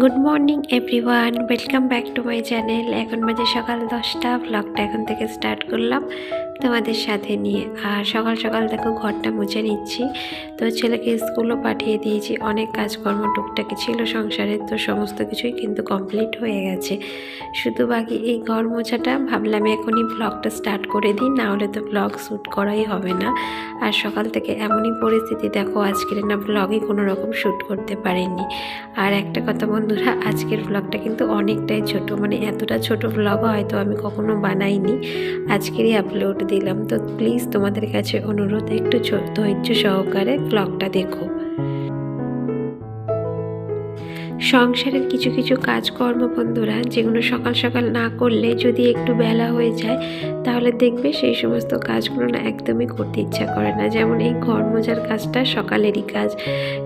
Good morning everyone welcome back to my channel এখন বাজে সকাল দশটা। ব্লগটা এখন থেকে স্টার্ট করলাম তোমাদের সাথে নিয়ে। আর সকাল সকাল দেখো, ঘরটা মুছে নিচ্ছি। তো ছেলেকে স্কুলও পাঠিয়ে দিয়েছি। অনেক কাজকর্ম টুকটাকি ছিল সংসারের, তো সমস্ত কিছুই কিন্তু কমপ্লিট হয়ে গেছে। শুধু বাকি এই ঘর মোছাটা ভাবলাম এখনই ব্লগটা স্টার্ট করে দিই, না হলে তো ব্লগ শ্যুট করাই হবে না। আর সকাল থেকে এমনই পরিস্থিতি, দেখো আজকের না ব্লগই কোনো রকম শ্যুট করতে পারিনি। আর একটা কথা বন্ধুরা, আজকের ব্লগটা কিন্তু অনেকটাই ছোট মানে এতটা ছোট ব্লগ হয়তো আমি কখনো বানাইনি। আজকেরই আপলোড দিলাম। তো প্লিজ তোমাদের কাছে অনুরোধ, একটু ধৈর্য সহকারে ব্লগটা দেখো। সংসারের কিছু কিছু কাজকর্ম বন্ধুরা, যেগুলো সকাল সকাল না করলে যদি একটু বেলা হয়ে যায়, তাহলে দেখবে সেই সমস্ত কাজগুলো না একদমই করতে ইচ্ছা করে না। যেমন এই ঘর মোজার কাজটা সকালেরই কাজ।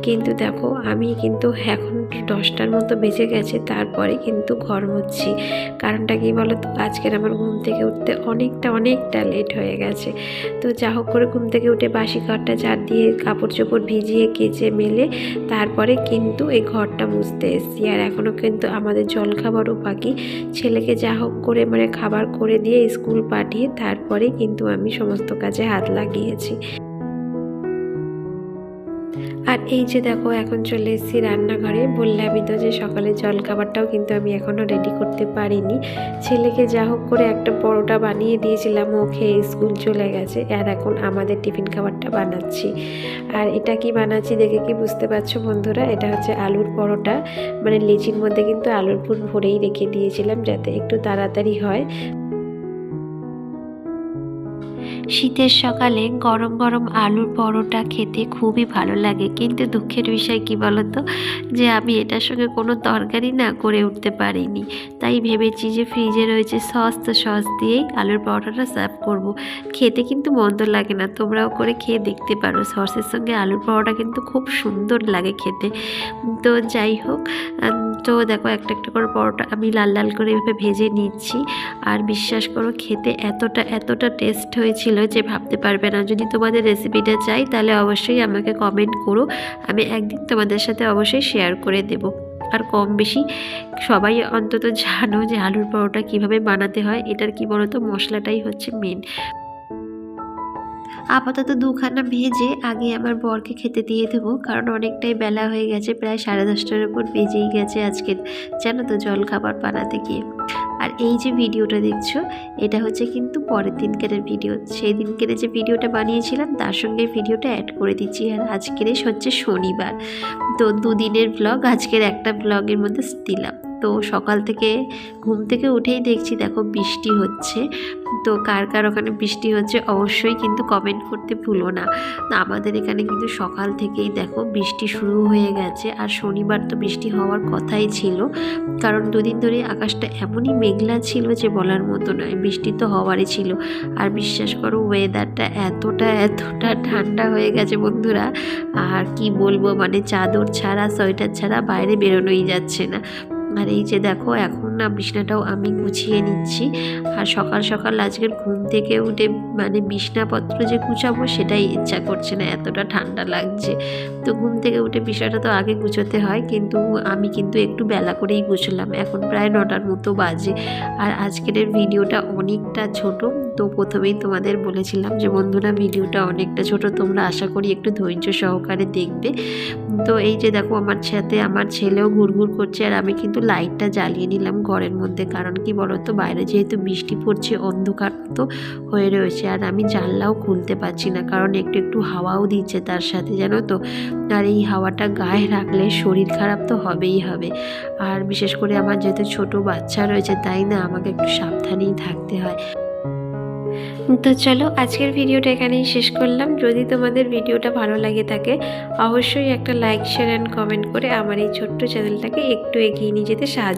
কিন্তু দেখো, আমি কিন্তু এখন দশটার মতো বেজে গেছে, তারপরে কিন্তু ঘর মুছছি। কারণটা কি বলো তো আজকের আমার ঘুম থেকে উঠতে অনেকটা অনেকটা লেট হয়ে গেছে। তো যা হোক করে ঘুম থেকে উঠে বাসি ঘরটা ঝাড় দিয়ে কাপড় চোপড় ভিজিয়ে, কেচে, মেলে তারপরে কিন্তু এই ঘরটা মুছতে এসেছি আর এখনও কিন্তু আমাদের জল খাবারও বাকি। ছেলেকে যা হোক করে মানে খাবার করে দিয়ে স্কুল পাঠিয়ে তারপরে কিন্তু আমি সমস্ত কাজে হাত লাগিয়েছি। আর এই যে দেখো, এখন চলে এসেছি রান্নাঘরে। বললামই তো যে সকালে জল খাবারটাও কিন্তু আমি এখনও রেডি করতে পারিনি। ছেলেকে যা হোক করে একটা পরোটা বানিয়ে দিয়েছিলাম, ও খেয়ে স্কুল চলে গেছে। আর এখন আমাদের টিফিন খাবারটা বানাচ্ছি। আর এটা কি বানাচ্ছি দেখে কি বুঝতে পারছ বন্ধুরা? এটা হচ্ছে আলুর পরোটা। মানে লিচির মধ্যে কিন্তু আলুর পুর ভরেই রেখে দিয়েছিলাম যাতে একটু তাড়াতাড়ি হয়। শীতের সকালে গরম গরম আলুর পরোটা খেতে খুবই ভালো লাগে। কিন্তু দুঃখের বিষয় কি বলতো? যে আমি এটার সঙ্গে কোনো তরকারি না করে উঠতে পারিনি। তাই ভেবেছি যে ফ্রিজে রয়েছে সস, তো সস দিয়েই আলুর পরোটাটা সার্ভ করব। খেতে কিন্তু মন্দ লাগে না, তোমরাও করে খেয়ে দেখতে পারো। সসের সঙ্গে আলুর পরোটা কিন্তু খুব সুন্দর লাগে খেতে। তো যাই হোক তো দেখো একটা একটা করে পরোটা আমি লাল লাল করে এভাবে ভেজে নিচ্ছি। আর বিশ্বাস করো খেতে এতটা এতটা টেস্ট হয়েছিল যে ভাবতে পারবে না। যদি তোমাদের রেসিপিটা চাই তাহলে অবশ্যই আমাকে কমেন্ট করো। আমি একদিন তোমাদের সাথে অবশ্যই শেয়ার করে দেব। আর কম বেশি সবাই অন্তত জানো যে আলুর পরোটা কীভাবে বানাতে হয়। এটার কি বলতো? মশলাটাই হচ্ছে মেন আপাতত দুখানা ভেজে আগে আমার বরকে খেতে দিয়ে দেবো, কারণ অনেকটাই বেলা হয়ে গেছে, প্রায় সাড়ে দশটার উপর বেজেই গেছে আজকে, জানো তো জল খাবার বানাতে গিয়ে। আর এই যে ভিডিওটা দেখছ, এটা হচ্ছে কিন্তু পরের দিনকের ভিডিও। সেই দিনকের যে ভিডিওটা বানিয়েছিলাম, তার সঙ্গে ভিডিওটা অ্যাড করে দিচ্ছি। আর আজকের হচ্ছে শনিবার। তো দুদিনের ব্লগ আজকের একটা ব্লগের মধ্যে দিলাম। তো সকাল থেকে ঘুম থেকে উঠেই দেখছি, দেখো বৃষ্টি হচ্ছে। তো কার কার ওখানে বৃষ্টি হচ্ছে অবশ্যই কিন্তু কমেন্ট করতে ভুলো না। না, আমাদের এখানে কিন্তু সকাল থেকেই দেখো বৃষ্টি শুরু হয়ে গেছে আর শনিবার তো বৃষ্টি হওয়ার কথাই ছিল। কারণ দুদিন ধরে আকাশটা এমনই মেঘলা ছিল যে বলার মতো নয় বৃষ্টি তো হওয়ারই ছিল। আর বিশ্বাস করো ওয়েদারটা এতটা এতটা ঠান্ডা হয়ে গেছে বন্ধুরা। আর কি বলব মানে চাদর ছাড়া সোয়েটার ছাড়া বাইরে বেরোনোই যাচ্ছে না। আর এই যে দেখো, এখন না বিছনাটাও আমি গুছিয়ে নিচ্ছি। আর সকাল সকাল আজকের ঘুম থেকে উঠে মানে বিছনাপত্র যে গুছাবো সেটাই ইচ্ছা করছে না, এতটা ঠান্ডা লাগছে। তো ঘুম থেকে উঠে বিছানাটা তো আগে গুছোতে হয়, কিন্তু আমি কিন্তু একটু বেলা করেই গুছলাম। এখন প্রায় নটার মতো বাজে। আর আজকের ভিডিওটা অনেকটা ছোট তো প্রথমেই তোমাদের বলেছিলাম যে, বন্ধুরা, ভিডিওটা অনেকটা ছোট, তোমরা আশা করি একটু ধৈর্য সহকারে দেখবে। তো এই যে দেখো, আমার সাথে আমার ছেলেও ঘুরঘুর করছে আর আমি কিন্তু লাইটটা জ্বালিয়ে নিলাম ঘরের মধ্যে। কারণ কি বলতো, বাইরে যেহেতু বৃষ্টি পড়ছে, অন্ধকার তো হয়ে রয়েছে আর আমি জানলাও খুলতে পারছি না। কারণ একটু একটু হাওয়াও দিচ্ছে তার সাথে, জানো তো? আর এই হাওয়াটা গায়ে রাখলে শরীর খারাপ তো হবেই হবে। আর বিশেষ করে আমার যেহেতু ছোট বাচ্চা রয়েছে, তাই না? আমাকে একটু সাবধানেই থাকতে হয়। তো চলো, আজকের ভিডিওটা এখানেই শেষ করলাম। যদি তোমাদের ভিডিওটা ভালো লাগে থাকে, অবশ্যই একটা লাইক শেয়ার অ্যান্ড কমেন্ট করে আমার এই ছোট্ট চ্যানেলটাকে একটু এগিয়ে নিয়ে যেতে সাহায্য